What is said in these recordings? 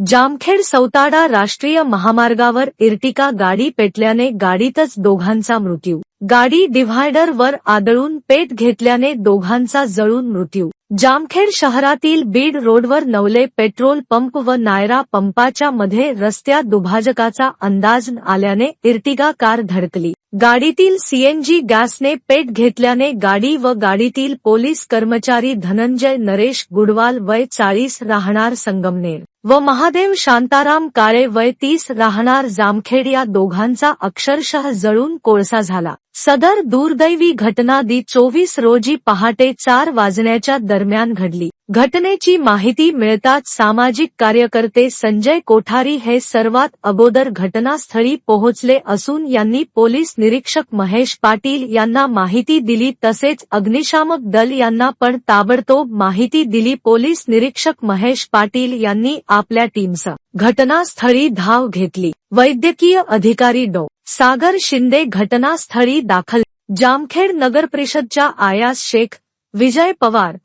जामखेड सौताडा राष्ट्रीय महामार्गावर इर्टिका गाडी पेटल्याने गाडीतच दोघांचा मृत्यू. गाडी डिव्हायडर वर आदळून पेट घेतल्याने दोघांचा जळून मृत्यू. जामखेड शहरातील बीड रोडवर नवले पेट्रोल पंप व नायरा पंपाच्या मध्ये रस्त्या दुभाजकाचा अंदाज आल्याने इर्टिगा कार धडकली. गाडीतील सीएनजी गॅसने पेट घेतल्याने गाडी व गाडीतील पोलीस कर्मचारी धनंजय नरेश गुडवाल वय चाळीस राहणार संगमनेर व महादेव शांताराम काळे वय तीस राहणार जामखेड या दोघांचा अक्षरशः जळून कोळसा झाला. सदर दुर्दैवी घटना दि चोवीस रोजी पहाटे चार वाजण्याच्या दरम्यान घडली. घटनेची माहिती मिळताच सामाजिक कार्यकर्ते संजय कोठारी हे सर्वात अगोदर घटनास्थळी पोहोचले असून यांनी पोलीस निरीक्षक महेश पाटील यांना माहिती दिली तसेच अग्निशामक दल यांना पण ताबडतोब माहिती दिली. पोलीस निरीक्षक महेश पाटील यांनी आपल्या टीमसह घटनास्थळी धाव घेतली. वैद्यकीय अधिकारी डॉ. सागर शिंदे घटनास्थळी दाखल. जामखेड नगर परिषदच्या आयास शेख विजय पवार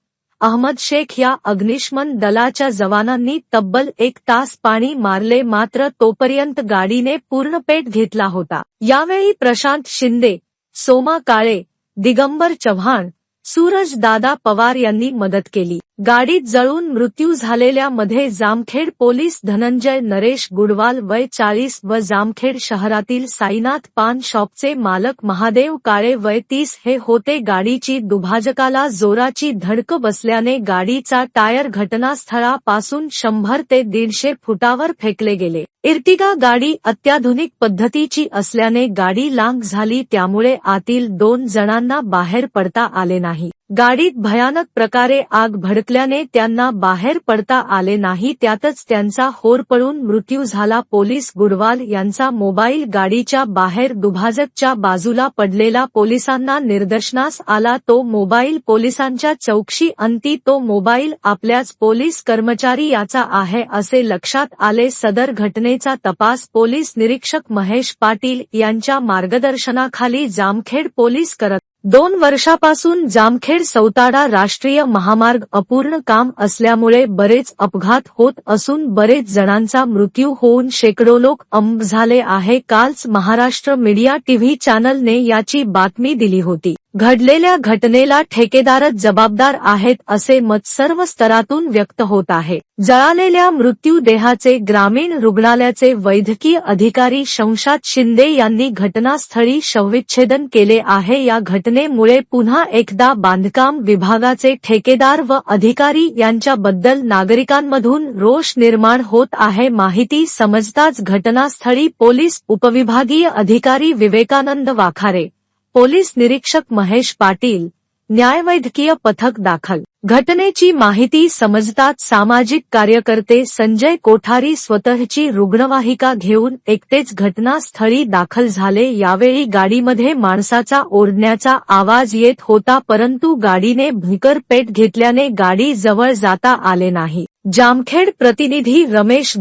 अहमद शेख या अग्निशमन दलाच्या जवानांनी तब्बल एक तास पाणी मारले मात्र तोपर्यंत गाडीने पूर्ण पेट घेतला होता. यावेळी प्रशांत शिंदे सोमा काळे दिगंबर चव्हाण सूरज दादा पवार यांनी मदत केली. गाडीत जळून मृत्यू झालेल्या मध्ये जामखेड पोलीस धनंजय नरेश गुडवाल वय चाळीस व जामखेड शहरातील साईनाथ पान शॉपचे मालक महादेव काळे वय तीस हे होते गाडीची दुभाजकाला जोराची धडक बसल्याने गाडीचा टायर घटनास्थळापासून शंभर ते दीडशे फुटावर फेकले गेले. इर्टिगा गाडी अत्याधुनिक पद्धतीची असल्याने गाडी लांग झाली त्यामुळे आतील दोन जणांना बाहेर पडता आले नाही. गाडीत भयानक प्रकारे आग भडकल्याने त्यांना बाहेर पडता आले नाही त्यातच त्यांचा होरपळून मृत्यू झाला. पोलीस गुडवाल यांचा मोबाईल गाडीच्या बाहेर दुभाजकच्या बाजूला पडलेला पोलिसांना निदर्शनास आला. तो मोबाईल पोलिसांच्या चौकशी अंती तो मोबाईल आपल्याच पोलीस कर्मचारी याचा आहे असे लक्षात आले. सदर घटनेचा तपास पोलीस निरीक्षक महेश पाटील यांच्या मार्गदर्शनाखाली जामखेड पोलीस करत दोन वर्षापासून जामखेड सौताडा राष्ट्रीय महामार्ग अपूर्ण काम असल्यामुळे बरेच अपघात होत असून बरेच जणांचा मृत्यू होऊन शेकडो लोक अंब झाले आहे. कालच महाराष्ट्र मीडिया टीव्ही चॅनलने याची बातमी दिली होती. घडलेल्या घटनेला ठेकेदारच जबाबदार आहेत असे मत सर्व स्तरातून व्यक्त होत आहे. जळालेल्या मृत्यूदेहाचे ग्रामीण रुग्णालयाचे वैद्यकीय अधिकारी शंशात शिंदे यांनी घटनास्थळी शवविच्छेदन केले आहे. या घटनेमुळे पुन्हा एकदा बांधकाम विभागाचे ठेकेदार व अधिकारी यांच्याबद्दल नागरिकांमधून रोष निर्माण होत आहे. माहिती समजताच घटनास्थळी पोलीस उपविभागीय अधिकारी विवेकानंद वाखारे पोलीस निरीक्षक महेश पाटील न्यायवैद्यकीय पथक दाखल. घटनेची माहिती समजताच सामाजिक कार्यकर्ते संजय कोठारी स्वतःची रुग्णवाहिका घेऊन एकटेच घटनास्थळी दाखल झाले. यावेळी गाडीमध्ये माणसाचा ओरडण्याचा आवाज येत होता परंतु गाडीने भिकर पेट घेतल्याने गाडी जवळ जाता आले नाही. जामखेड प्रतिनिधी रमेश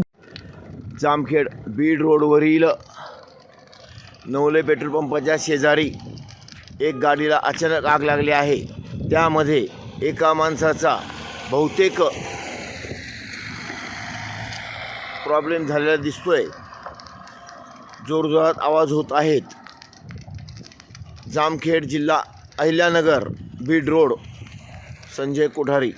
जामखेड बीड रोडवरील नवले पेट्रोल पंपाच्या शेजारी एक गाडीला अचानक आग लागली आहे. त्यामध्ये एका माणसाचा बहुतेक प्रॉब्लेम झालेला दिसतोय. जोरजोरात आवाज होत आहेत. जामखेड जिल्हा अहिल्यानगर बीड रोड संजय कोठारी.